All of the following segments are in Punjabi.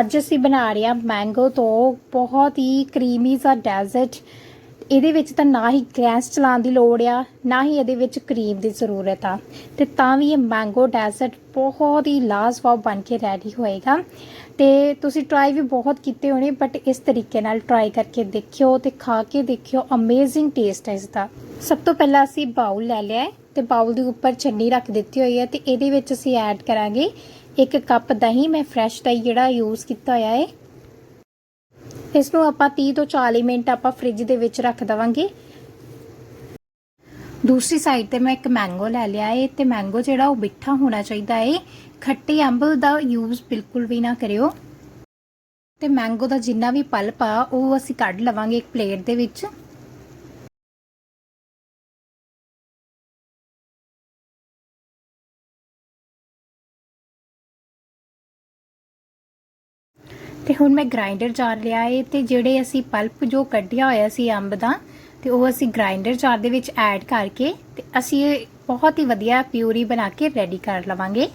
ਅੱਜ ਅਸੀਂ ਬਣਾ ਰਹੇ ਹਾਂ ਮੈਂਗੋ ਤੋਂ ਬਹੁਤ ਹੀ ਕਰੀਮੀ ਸਾ ਡੈਜ਼ਰਟ ਇਹਦੇ ਵਿੱਚ ਤਾਂ ਨਾ ਹੀ ਗੈਸ ਚਲਾਉਣ ਦੀ ਲੋੜ ਆ, ਨਾ ਹੀ ਇਹਦੇ ਵਿੱਚ ਕਰੀਮ ਦੀ ਜ਼ਰੂਰਤ ਆ। ਤੇ ਤਾਂ ਵੀ ਇਹ ਮੈਂਗੋ ਡੈਜ਼ਰਟ ਬਹੁਤ ਹੀ ਲਾਜਵਾਬ ਬਣ ਕੇ ਰੈਡੀ ਹੋਏਗਾ। ਤੇ ਤੁਸੀਂ ਟਰਾਈ ਵੀ ਬਹੁਤ ਕੀਤੇ ਹੋਣੇ ਬਟ ਇਸ ਤਰੀਕੇ ਨਾਲ ਟਰਾਈ ਕਰਕੇ ਦੇਖਿਓ ਤੇ ਖਾ ਕੇ ਦੇਖਿਓ ਅਮੇਜ਼ਿੰਗ ਟੇਸਟ ਹੈ ਇਸ ਦਾ ਸਭ ਤੋਂ ਪਹਿਲਾਂ ਅਸੀਂ ਬਾਉਲ ਲੈ ਲਿਆ ਹੈ ਤੇ ਬਾਉਲ ਦੇ ਉੱਪਰ ਚੰਨੀ ਰੱਖ ਦਿੱਤੀ ਹੋਈ ਹੈ ਤੇ ਇਹਦੇ ਵਿੱਚ ਅਸੀਂ ਐਡ ਕਰਾਂਗੇ ਇੱਕ ਕੱਪ ਦਹੀਂ ਮੈਂ ਫਰੈਸ਼ ਦਹੀਂ ਜਿਹੜਾ ਯੂਜ਼ ਕੀਤਾ ਹੋਇਆ ਹੈ ਇਸ ਨੂੰ ਆਪਾਂ 30 ਤੋਂ 40 ਮਿੰਟ ਆਪਾਂ ਫ੍ਰਿਜ ਦੇ ਵਿੱਚ ਰੱਖ ਦਵਾਂਗੇ। ਦੂਸਰੀ ਸਾਈਡ ਤੇ ਮੈਂ ਇੱਕ ਮੈਂਗੋ ਲੈ ਲਿਆ ਏ ਤੇ ਮੈਂਗੋ ਜਿਹੜਾ ਉਹ ਮਿੱਠਾ ਹੋਣਾ ਚਾਹੀਦਾ ਏ। ਖੱਟੇ ਅੰਬ ਦਾ ਯੂਜ਼ ਬਿਲਕੁਲ ਵੀ ਨਾ ਕਰਿਓ। ਤੇ ਮੈਂਗੋ ਦਾ ਜਿੰਨਾ ਵੀ ਪਲਪ ਆ, ਉਹ ਅਸੀਂ ਕੱਢ ਲਵਾਂਗੇ ਇੱਕ ਪਲੇਟ ਦੇ ਵਿੱਚ। ਤੇ ਹੁਣ ਮੈਂ ਗ੍ਰਾਈਂਡਰ ਜਾਰ ਲਿਆ ਏ ਤੇ ਜਿਹੜੇ ਅਸੀਂ ਪਲਪ ਜੋ ਕੱਢਿਆ ਹੋਇਆ ਸੀ ਅੰਬ ਦਾ, ਤੇ ਉਹ ਅਸੀਂ ਗ੍ਰਾਈਂਡਰ ਜਾਰ ਦੇ ਵਿੱਚ ਐਡ ਕਰਕੇ ਤੇ ਅਸੀਂ ਇਹ ਬਹੁਤ ਹੀ ਵਧੀਆ ਪਿਊਰੀ ਬਣਾ ਕੇ ਰੈਡੀ ਕਰ ਲਵਾਂਗੇ।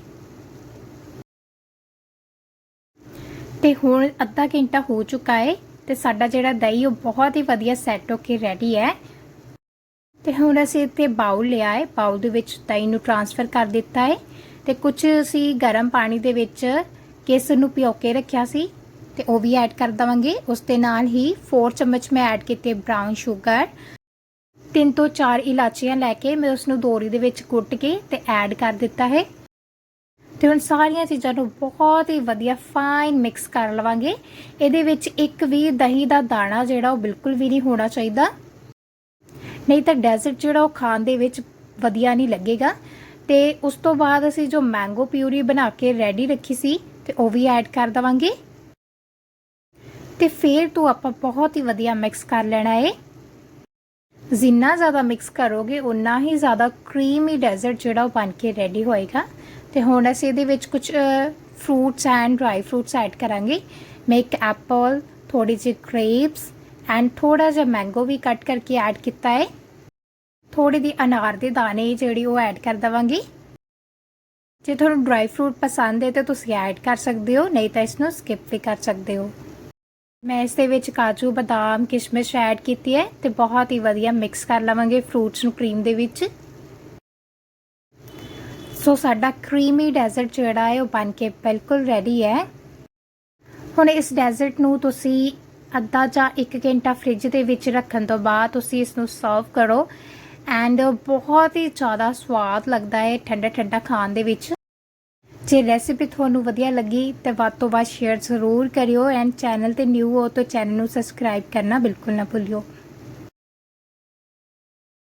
ਤੇ ਹੁਣ ਅੱਧਾ ਘੰਟਾ ਹੋ ਚੁੱਕਾ ਹੈ ਤੇ ਸਾਡਾ ਜਿਹੜਾ ਦਹੀਂ ਉਹ ਬਹੁਤ ਹੀ ਵਧੀਆ ਸੈੱਟ ਹੋ ਕੇ ਰੈਡੀ ਹੈ। ਤੇ ਹੁਣ ਅਸੀਂ ਇੱਥੇ ਬਾਉਲ ਲਿਆ ਹੈ ਬਾਉਲ ਦੇ ਵਿੱਚ ਦਹੀਂ ਨੂੰ ਟ੍ਰਾਂਸਫਰ ਕਰ ਦਿੱਤਾ ਹੈ ਤੇ ਕੁਝ ਅਸੀਂ ਗਰਮ ਪਾਣੀ ਦੇ ਵਿੱਚ ਕੇਸਰ ਨੂੰ ਭਿਓ ਕੇ ਰੱਖਿਆ ਸੀ ਤੇ ਉਹ ਵੀ ਐਡ ਕਰ ਦਵਾਂਗੇ। ਉਸ ਦੇ ਨਾਲ ਹੀ 4 ਚਮਚ ਮੈਂ ਐਡ ਕੀਤੇ ਬ੍ਰਾਊਨ ਸ਼ੂਗਰ ਤਿੰਨ ਤੋਂ ਚਾਰ ਇਲਾਚੀਆਂ ਲੈ ਕੇ ਮੈਂ ਉਸ ਨੂੰ ਦੋਰੀ ਦੇ ਵਿੱਚ ਕੁੱਟ ਕੇ ਤੇ ਐਡ ਕਰ ਦਿੱਤਾ ਹੈ। ਤੇ ਹੁਣ ਸਾਰੀਆਂ ਚੀਜ਼ਾਂ ਨੂੰ ਬਹੁਤ ਹੀ ਵਧੀਆ ਫਾਈਨ ਮਿਕਸ ਕਰ ਲਵਾਂਗੇ। ਇਹਦੇ ਵਿੱਚ ਇੱਕ ਵੀ ਦਹੀਂ ਦਾ ਦਾਣਾ ਜਿਹੜਾ ਉਹ ਬਿਲਕੁਲ ਵੀ ਨਹੀਂ ਹੋਣਾ ਚਾਹੀਦਾ। ਨਹੀਂ ਤਾਂ ਡੈਜ਼ਰਟ ਜਿਹੜਾ ਉਹ ਖਾਣ ਦੇ ਵਿੱਚ ਵਧੀਆ ਨਹੀਂ ਲੱਗੇਗਾ। ਤੇ ਉਸ ਤੋਂ ਬਾਅਦ ਅਸੀਂ ਜੋ ਮੈਂਗੋ ਪਿਊਰੀ ਬਣਾ ਕੇ ਰੈਡੀ ਰੱਖੀ ਸੀ, ਤੇ ਉਹ ਵੀ ਐਡ ਕਰ ਦਵਾਂਗੇ। ਤੇ ਫਿਰ ਤੋਂ ਆਪਾਂ ਬਹੁਤ ਹੀ ਵਧੀਆ ਮਿਕਸ ਕਰ ਲੈਣਾ ਹੈ ਜਿੰਨਾ ਜ਼ਿਆਦਾ ਮਿਕਸ ਕਰੋਗੇ ਉਨਾ ਹੀ ਜ਼ਿਆਦਾ ਕਰੀਮੀ ਡੈਜ਼ਰਟ ਜਿਹੜਾ ਉਹ ਬਣ ਕੇ ਰੈਡੀ ਹੋਏਗਾ। ਤੇ ਹੁਣ ਅਸੀਂ ਇਹਦੇ ਵਿੱਚ ਕੁਝ fruits and dry fruits add ਕਰਾਂਗੇ। ਮੈਂ ਇੱਕ ਐਪਲ ਥੋੜੀ ਜਿਹੀ ਗ੍ਰੇਪਸ ਐਂਡ ਥੋੜਾ ਜਿਹਾ ਮੈਂਗੋ ਵੀ ਕੱਟ ਕਰਕੇ ਐਡ ਕੀਤਾ ਹੈ ਥੋੜੀ ਦੀ ਅਨਾਰ ਦੇ ਦਾਣੇ ਜਿਹੜੀ ਉਹ ਐਡ ਕਰ ਦਵਾਂਗੀ। ਜੇ ਤੁਹਾਨੂੰ ਡਰਾਈ ਫਰੂਟ ਪਸੰਦ ਹੈ ਤਾਂ ਤੁਸੀਂ ਐਡ ਕਰ ਸਕਦੇ ਹੋ, ਨਹੀਂ ਤਾਂ ਇਸ ਨੂੰ ਸਕਿਪ ਵੀ ਕਰ ਸਕਦੇ ਹੋ। ਮੈਂ ਇਸ ਦੇ ਵਿੱਚ ਕਾਜੂ, ਬਦਾਮ, ਕਿਸ਼ਮਿਸ਼ ਐਡ ਕੀਤੀ ਹੈ ਤੇ ਬਹੁਤ ਹੀ ਵਧੀਆ ਮਿਕਸ ਕਰ ਲਵਾਂਗੇ ਫਰੂਟਸ ਨੂੰ ਕਰੀਮ ਦੇ ਵਿੱਚ। ਸੋ ਸਾਡਾ ਕਰੀਮੀ ਡੈਜ਼ਰਟ ਜਿਹੜਾ ਹੈ ਉਹ ਬਣ ਕੇ ਬਿਲਕੁਲ ਰੈਡੀ ਹੈ। ਹੁਣ ਇਸ ਡੈਜ਼ਰਟ ਨੂੰ ਤੁਸੀਂ ਅੱਧਾ ਜਾਂ 1 ਘੰਟਾ ਫ੍ਰਿਜ ਦੇ ਵਿੱਚ ਰੱਖਣ ਤੋਂ ਬਾਅਦ ਤੁਸੀਂ ਇਸ ਨੂੰ ਸਰਵ ਕਰੋ। ਐਂਡ ਬਹੁਤ ਹੀ ਜ਼ਿਆਦਾ ਸਵਾਦ ਲੱਗਦਾ ਹੈ ਠੰਡਾ ਠੰਡਾ ਖਾਣ ਦੇ ਵਿੱਚ। ਜੇ ਰੈਸਿਪੀ ਤੁਹਾਨੂੰ ਵਧੀਆ ਲੱਗੀ ਤੇ ਵੱਧ ਤੋਂ ਵੱਧ ਸ਼ੇਅਰ ਜ਼ਰੂਰ ਕਰਿਓ ਐਂਡ ਚੈਨਲ ਤੇ ਨਿਊ ਹੋ ਤਾਂ ਚੈਨਲ ਨੂੰ ਸਬਸਕ੍ਰਾਈਬ ਕਰਨਾ ਬਿਲਕੁਲ ਨਾ ਭੁੱਲਿਓ।